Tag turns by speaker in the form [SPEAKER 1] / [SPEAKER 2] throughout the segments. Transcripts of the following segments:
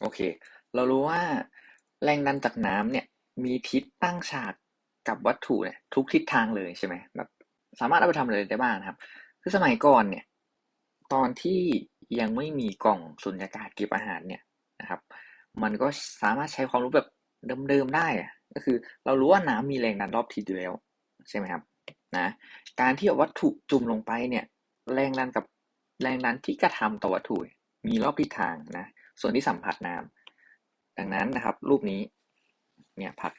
[SPEAKER 1] โอเค เรารู้ว่าแรงดันจากน้ำเนี่ยมีทิศตั้งฉากกับวัตถุเนี่ยทุกทิศทางเลยใช่ไหมแบบสามารถเอาไปทำอะไรได้บ้างครับ คือสมัยก่อนเนี่ยตอนที่ยังไม่มีกล่องสุญญากาศเก็บอาหารเนี่ยนะครับ มันก็สามารถใช้ความรู้แบบเดิมๆได้ก็คือเรารู้ว่าน้ำมีแรงดันรอบทิศอยู่แล้วใช่ไหมครับนะการที่เอาวัตถุจุ่มลงไปเนี่ยแรงดันกับแรงดันที่กระทำต่อวัตถุมีรอบทิศทางนะ ส่วนที่สัมผัสน้ำดังนั้นนะครับ รูปนี้เนี่ยผัก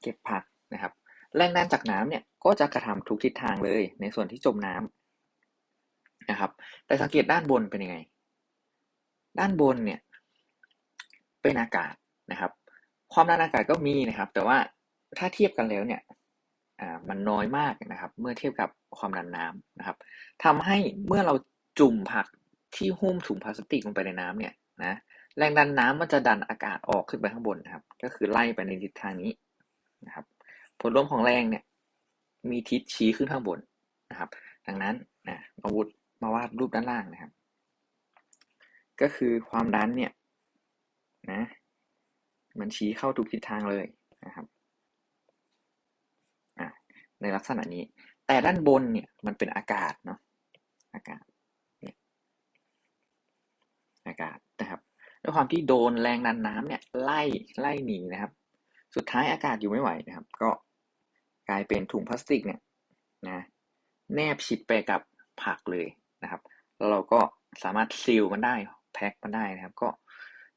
[SPEAKER 1] เก็บผักนะครับ แรงดันจากน้ำเนี่ยก็จะกระทำทุกทิศทางเลย ในส่วนที่จมน้ำนะครับ แต่สังเกตด้านบนเป็นยังไง ด้านบนเนี่ยเป็นอากาศนะครับ ความดันอากาศก็มีนะครับ แต่ว่าถ้าเทียบกันแล้วเนี่ยมันน้อยมากนะครับ เมื่อเทียบกับความดันน้ำนะครับทำให้เมื่อเราจุ่มผัก ที่หุ้มถุงพลาสติกลงไปในน้ำเนี่ยนะแรงดันน้ำมันจะดันอากาศออกขึ้นไปข้างบนนะครับ ก็คือไล่ไปในทิศทางนี้นะครับ ผลรวมของแรงเนี่ยมีทิศชี้ขึ้นข้างบนนะครับ ดังนั้นนะมาวุดมาวาดรูปด้านล่างนะครับ ก็คือความดันเนี่ยนะมันชี้เข้าทุกทิศทางเลยนะครับในลักษณะนี้ แต่ด้านบนเนี่ยมันเป็นอากาศเนาะอากาศ อากาศนะครับ ด้วยความที่โดนแรงดันน้ำเนี่ยไล่ไล่หนีนะครับ สุดท้ายอากาศอยู่ไม่ไหวนะครับ ก็กลายเป็นถุงพลาสติกเนี่ยนะแนบชิดไปกับผักเลยนะครับ แล้วเราก็สามารถซีลมันได้แพ็คมันได้นะครับ ก็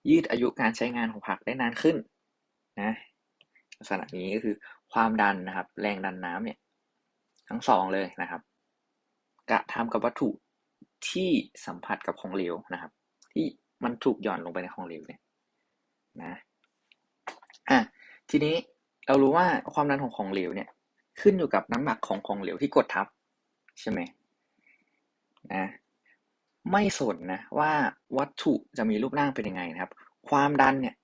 [SPEAKER 1] ยืดอายุการใช้งานของผักได้นานขึ้นนะลักษณะนี้ก็คือความดันนะครับ แรงดันน้ำเนี่ยทั้งสองเลยนะครับ กระทำกับวัตถุที่สัมผัสกับของเหลวนะครับ ที่มันถูกหย่อนลงไปในของเหลวเนี่ยนะอะทีนี้เรารู้ว่าความดันของของเหลวเนี่ย ขึ้นอยู่กับน้ำหนักของของเหลวที่กดทับ ใช่ไหมนะไม่สนนะว่าวัตถุจะมีรูปร่างเป็นยังไงนะครับ ความดันเนี่ย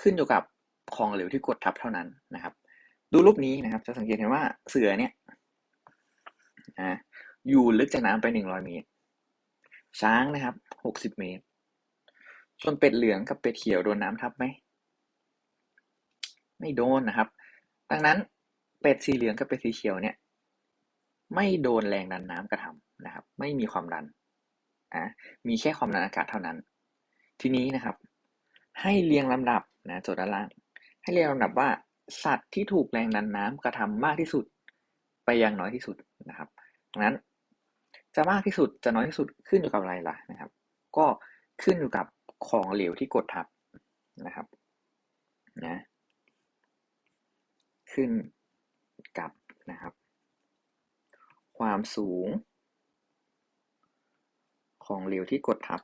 [SPEAKER 1] ขึ้นอยู่กับของเหลวที่กดทับเท่านั้นนะครับ ดูรูปนี้นะครับ จะสังเกตเห็นว่าเสือเนี่ยนะอยู่ลึกจากน้ำไปหนึ่งร้อยเมตร ช้างนะครับหกสิบเมตร ส่วนเป็ดเหลืองกับเป็ดเขียวโดนน้ำทับไหม ไม่โดนนะครับ ดังนั้นเป็ดสีเหลืองกับเป็ดสีเขียวเนี่ย ไม่โดนแรงดันน้ำกระทำนะครับ ไม่มีความดันอะมีแค่ความดันอากาศเท่านั้น ทีนี้นะครับ ให้เรียงลำดับนะโจทย์ด้านล่าง ให้เรียงลำดับว่าสัตว์ที่ถูกแรงดันน้ำกระทำมากที่สุด ไปยังน้อยที่สุดนะครับดังนั้น จะมากที่สุดจะน้อยที่สุดขึ้นอยู่กับอะไรล่ะนะครับ ก็ขึ้นอยู่กับของเหลวที่กดทับนะครับนะขึ้นกับนะครับ ความสูง ของเหลวที่กดทับ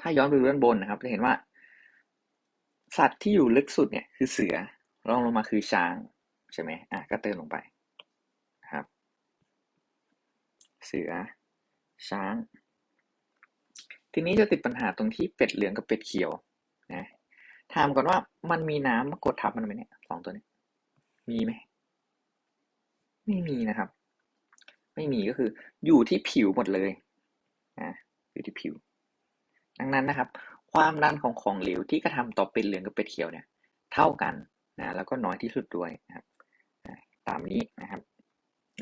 [SPEAKER 1] ถ้าย้อนไปดูด้านบนนะครับ จะเห็นว่า สัตว์ที่อยู่ลึกสุดเนี่ยคือเสือ รองลงมาคือช้าง ใช่ไหมอะก็เติมลงไปครับ เสือ ช้าง ทีนี้จะติดปัญหาตรงที่เป็ดเหลืองกับเป็ดเขียวนะถามก่อนว่ามันมีน้ำกดทับมันไหมเนี่ยสองตัวนี้ มีไหมไม่มีนะครับ ไม่มีก็คือ อยู่ที่ผิวหมดเลยนะอยู่ที่ผิว ดังนั้นนะครับ ความดันของของเหลวที่กระทำต่อเป็ดเหลืองกับเป็ดเขียวเนี่ย เท่ากัน นะแล้วก็น้อยที่สุดด้วยนะครับตามนี้นะครับ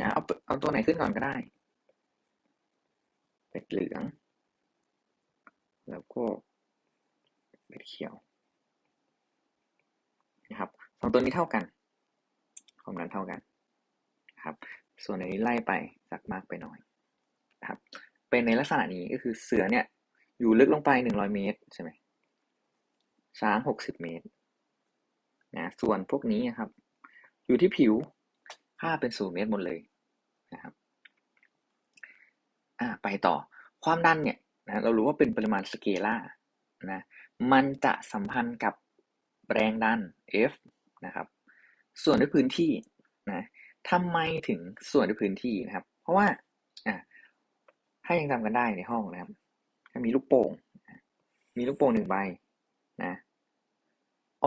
[SPEAKER 1] นะเอาเอาตัวไหนขึ้นก่อนก็ได้ เป็ดเหลือง แล้วก็เป็ดเขียวนะครับสองตัวนี้เท่ากัน ความดันเท่ากันนะครับ ส่วนในนี้ไล่ไปจากมากไปน้อยนะครับ เป็นในลักษณะนี้ก็คือเสือเนี่ยอยู่ลึกลงไปหนึ่งร้อยเมตรใช่ไหมช้างหกสิบเมตร นะส่วนพวกนี้ครับ อยู่ที่ผิวค่าเป็นศูนย์เมตรหมดเลยนะครับอ่าไปต่อความดันเนี่ยนะเรารู้ว่าเป็นปริมาณสเกล่านะมันจะสัมพันธ์กับแรงดัน F นะครับ ส่วนด้วยพื้นที่นะทำไมถึงส่วนด้วยพื้นที่นะครับ เพราะว่าอ่าถ้ายังจำกันได้ในห้องนะครับ มีลูกโป่ง มีลูกโป่งหนึ่งใบนะ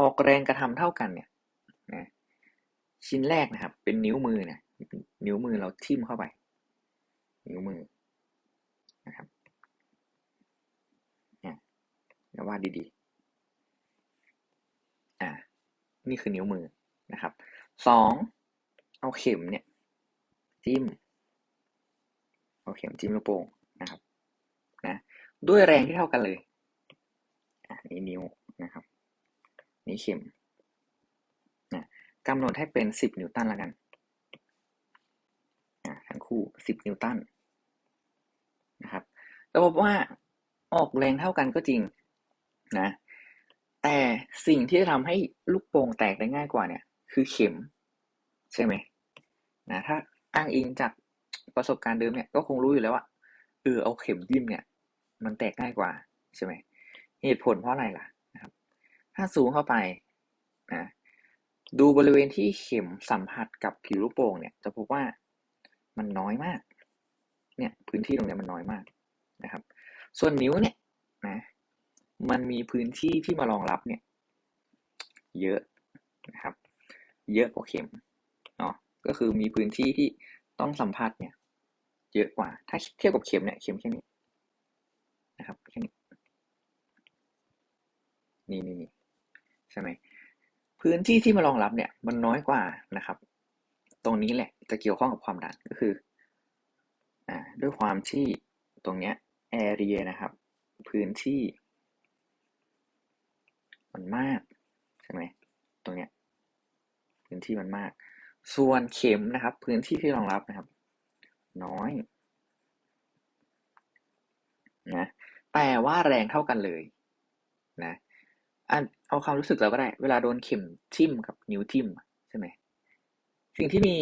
[SPEAKER 1] ออกแรงกระทำเท่ากันเนี่ยนะชิ้นแรกนะครับ เป็นนิ้วมือเนี่ยนิ้วมือเราทิ่มเข้าไป นิ้วมือนะครับเนี่ยเดี๋ยววาดดีๆอ่านี่คือนิ้วมือนะครับสองเอาเข็มเนี่ยจิ้มเอาเข็มจิ้มลูกโป่งนะครับนะด้วยแรงที่เท่ากันเลย อะนี่นิ้วนะครับ นี่เข็มนะกำหนดให้เป็นสิบนิวตันแล้วกันอะทั้งคู่สิบนิวตันนะครับเราพบว่าออกแรงเท่ากันก็จริงนะแต่สิ่งที่จะทำให้ลูกโป่งแตกได้ง่ายกว่าเนี่ยคือเข็ม ใช่ไหมนะถ้าอ้างอิงจากประสบการณ์เดิมเนี่ยก็คงรู้อยู่แล้วว่าเออเอาเข็มจิ้มเนี่ย มันแตกง่ายกว่าใช่ไหมเหตุผลเพราะอะไรล่ะ ถ้าซูมเข้าไปนะดูบริเวณที่เข็มสัมผัสกับผิวลูกโป่งเนี่ย จะพบว่ามันน้อยมาก เนี่ยพื้นที่ตรงนี้มันน้อยมากนะครับ ส่วนนิ้วเนี่ยนะมันมีพื้นที่ที่มารองรับเนี่ย เยอะนะครับ เยอะกว่าเข็มเนาะก็คือมีพื้นที่ที่ต้องสัมผัสเนี่ย เยอะกว่า ถ้าเทียบกับเข็มเนี่ยเข็มแค่นี้นะครับแค่นี้นี่นี่ ใช่ไหมพื้นที่ที่มารองรับเนี่ยมันน้อยกว่านะครับ ตรงนี้แหละจะเกี่ยวข้องกับความดันก็คืออ่าด้วยความที่ตรงเนี้ย area นะครับ พื้นที่ มันมากใช่ไหมตรงเนี้ยพื้นที่มันมาก ส่วนเข็มนะครับ พื้นที่ที่รองรับนะครับ น้อยนะแต่ว่าแรงเท่ากันเลยนะอัน เอาความรู้สึกเราก็ได้ เวลาโดนเข็มทิ่มกับนิ้วทิ่มใช่ไหมสิ่งที่มี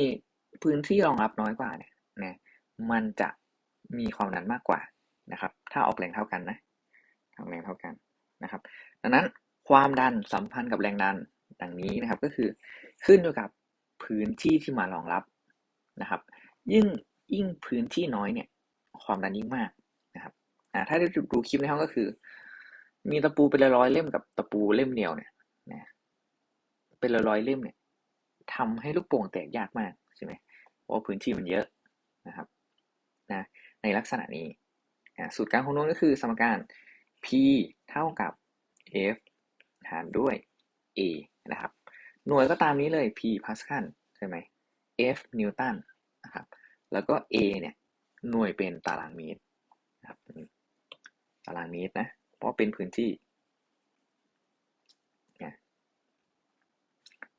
[SPEAKER 1] พื้นที่รองรับน้อยกว่าเนี่ยนะมันจะมีความดันมากกว่านะครับ ถ้าออกแรงเท่ากันนะออกแรงเท่ากันนะครับ ดังนั้นความดันสัมพันธ์กับแรงดันดังนี้นะครับก็คือขึ้นอยู่กับพื้นที่ที่มารองรับนะครับ ยิ่งยิ่งพื้นที่น้อยเนี่ยความดันยิ่งมากนะครับอ่าถ้าได้ดูคลิปในห้องก็คือ มีตะปูเป็นร้อยเล่มกับตะปูเล่มเดียวเนี่ยนะเป็นร้อยเล่มเนี่ยทำให้ลูกโป่งแตกยากมากใช่ไหมเพราะพื้นที่มันเยอะนะครับนะในลักษณะนี้สูตรการคำนวณก็คือสมการ p เท่ากับ f หารด้วย a นะครับ หน่วยก็ตามนี้เลย p พาสคัลใช่ไหม f นิวตันนะครับ แล้วก็ a เนี่ย หน่วยเป็นตารางเมตรนะครับ ตารางเมตรนะ เพราะเป็นพื้นที่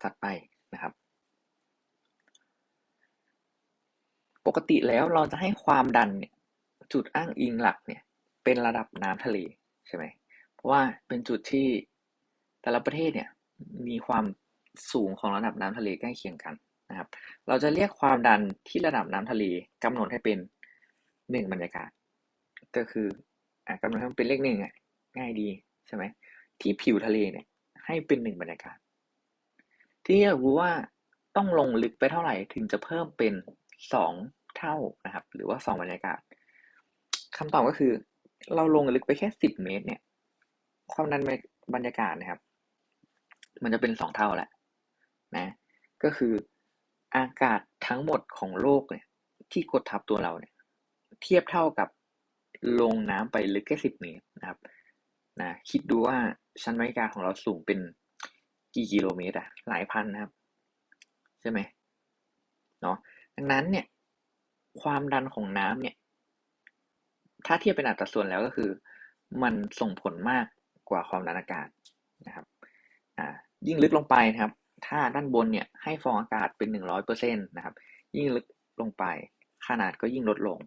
[SPEAKER 1] ถัดไปนะครับ ปกติแล้วเราจะให้ความดันเนี่ยจุดอ้างอิงหลักเนี่ยเป็นระดับน้ำทะเลใช่ไหม เพราะว่าเป็นจุดที่แต่ละประเทศเนี่ยมีความสูงของระดับน้ำทะเลใกล้เคียงกันนะครับ เราจะเรียกความดันที่ระดับน้ำทะเลกำหนดให้เป็นหนึ่งบรรยากาศ ก็คืออ่ากำหนดให้มันเป็นเลขหนึ่งอะ ง่ายดีใช่ไหมที่ผิวทะเลเนี่ย ให้เป็นหนึ่งบรรยากาศ ที่อยากรู้ว่าต้องลงลึกไปเท่าไหร่ถึงจะเพิ่มเป็นสองเท่านะครับ หรือว่าสองบรรยากาศคำตอบก็คือ เราลงลึกไปแค่สิบเมตร เนี่ย ความดันบรรยากาศนะครับ มันจะเป็นสองเท่าแหละนะ ก็คืออากาศทั้งหมดของโลกเนี่ย ที่กดทับตัวเราเนี่ย เทียบเท่ากับลงน้ำไปลึกแค่สิบเมตรนะครับ นะคิดดูว่าชั้นบรรยากาศของเราสูงเป็นกี่กิโลเมตรอะหลายพันนะครับ ใช่ไหมเนาะดังนั้นเนี่ย ความดันของน้ำเนี่ย ถ้าเทียบเป็นอัตราส่วนแล้วก็คือ มันส่งผลมากกว่าความดันอากาศนะครับอ่ายิ่งลึกลงไปนะครับ ถ้าด้านบนเนี่ยให้ฟองอากาศเป็นหนึ่งร้อยเปอร์เซ็นตนะครับ ยิ่งลึกลงไปขนาดก็ยิ่งลดลง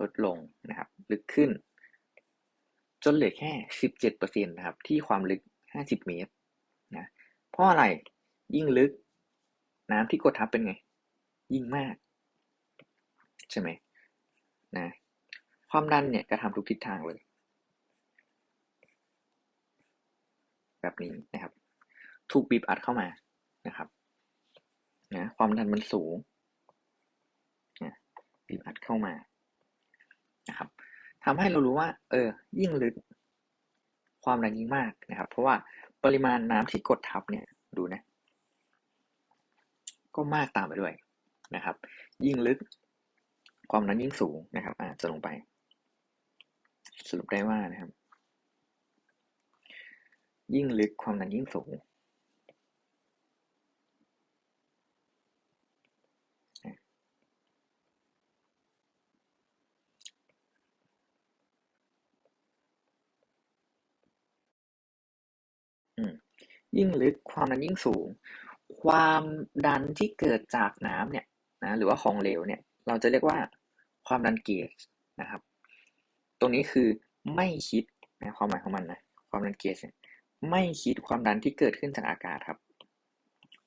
[SPEAKER 1] ลดลงนะครับ ลึกขึ้น จนเหลือแค่สิบเปอร์เซ็นตนะครับที่ความลึกห้าสิบเมตรนะเพราะอะไรยิ่งลึก น้ำที่กดทับเป็นไง ยิ่งมาก ใช่ไหมนะความดันเนี่ยกระทำทุกทิศทางเลย แบบนี้นะครับ ถูกบีบอัดเข้ามานะครับนะความดันมันสูงนะบีบอัดเข้ามานะครับ ทำให้เรารู้ว่า เออ ยิ่งลึก ความดันยิ่งมากนะครับ เพราะว่าปริมาณน้ำที่กดทับเนี่ย ดูนะ ก็มากตามไปด้วยนะครับ ยิ่งลึก ความดันยิ่งสูงนะครับอ่าจะลงไป สรุปได้ว่านะครับ ยิ่งลึกความดันยิ่งสูง อืม ยิ่งลึกความดันยิ่งสูง ความดันที่เกิดจากน้ำเนี่ยนะหรือว่าของเหลวเนี่ยเราจะเรียกว่าความดันเกจนะครับ ตรงนี้คือไม่คิดนะความหมายของมันนะความดันเกจไม่คิดความดันที่เกิดขึ้นจากอากาศครับ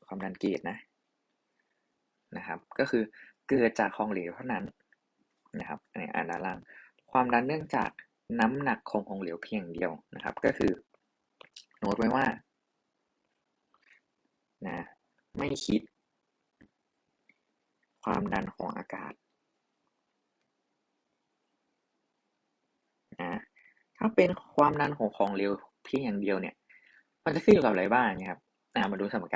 [SPEAKER 1] ความดันเกจนะนะครับ ก็คือเกิดจากของเหลวเท่านั้นนะครับอันนี้อ่านด้านล่าง ความดันเนื่องจากน้ำหนักของของเหลวเพียงเดียวนะครับ ก็คือโน้ตไว้ว่า นะ ไม่คิด ความดันของอากาศนะถ้าเป็นความดันของของเหลวเพียงอย่างเดียวเนี่ย มันจะขึ้นอยู่กับอะไรบ้างนะครับมาดูสมการ